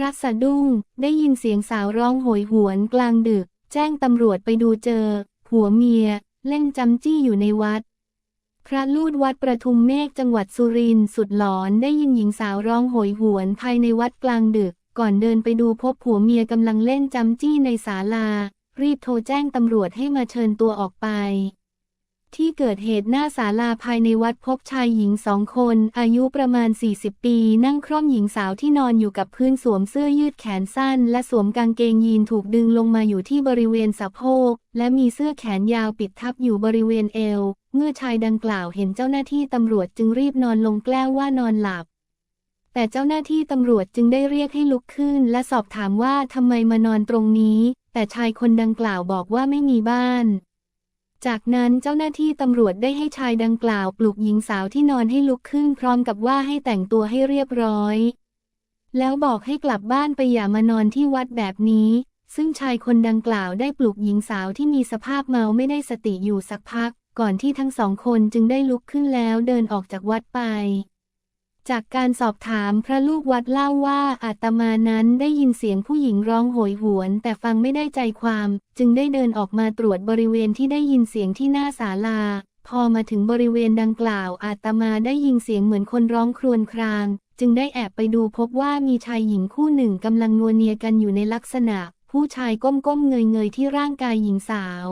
ระสะดุ้ง ได้ยินเสียงสาวร้องโหยหวนกลางดึก แจ้งตำรวจไปดูเจอ ผัวเมีย เล่นจำจี้อยู่ในวัด พระลูดวัดประทุมเมฆจังหวัดสุรินทร์สุดหลอนได้ยินหญิงสาวร้องโหยหวนภายในวัดกลางดึก ก่อนเดินไปดูพบผัวเมียกำลังเล่นจำจี้ในศาลา รีบโทรแจ้งตำรวจให้มาเชิญตัวออกไป ที่เกิดเหตุหน้าศาลาภายในวัดพบชายหญิงสองคน อายุประมาณ 40 ปี นั่งคร่อมหญิงสาวที่นอนอยู่กับพื้นสวมเสื้อยืดแขนสั้น และสวมกางเกงยีนถูกดึงลงมาอยู่ที่บริเวณสะโพก และมีเสื้อแขนยาวปิดทับอยู่บริเวณเอว เมื่อชายดังกล่าวเห็นเจ้าหน้าที่ตำรวจจึงรีบนอนลงแกล้งว่านอนหลับ แต่เจ้าหน้าที่ตำรวจจึงได้เรียกให้ลุกขึ้น และสอบถามว่าทำไมมานอนตรงนี้ แต่ชายคนดังกล่าวบอกว่าไม่มีบ้าน จากนั้นเจ้าหน้าที่ตำรวจได้ให้ชายดังกล่าวปลุกหญิงสาวที่นอนให้ลุกขึ้นพร้อมกับว่าให้แต่งตัวให้เรียบร้อย แล้วบอกให้กลับบ้านไปอย่ามานอนที่วัดแบบนี้ ซึ่งชายคนดังกล่าวได้ปลุกหญิงสาวที่มีสภาพเมาไม่ได้สติอยู่สักพัก ก่อนที่ทั้งสองคนจึงได้ลุกขึ้นแล้วเดินออกจากวัดไป จากการสอบถามพระลูกวัดเล่าว่าอาตมานั้นได้ยินเสียงผู้หญิงร้องโหยหวน แต่ฟังไม่ได้ใจความ จึงได้เดินออกมาตรวจบริเวณที่ได้ยินเสียงที่หน้าศาลา พอมาถึงบริเวณดังกล่าว อาตมาได้ยินเสียงเหมือนคนร้องครวญคราง จึงได้แอบไปดูพบว่ามีชายหญิงคู่หนึ่งกำลังนัวเนียกันอยู่ในลักษณะ ผู้ชายก้มๆเงยๆที่ร่างกายหญิงสาว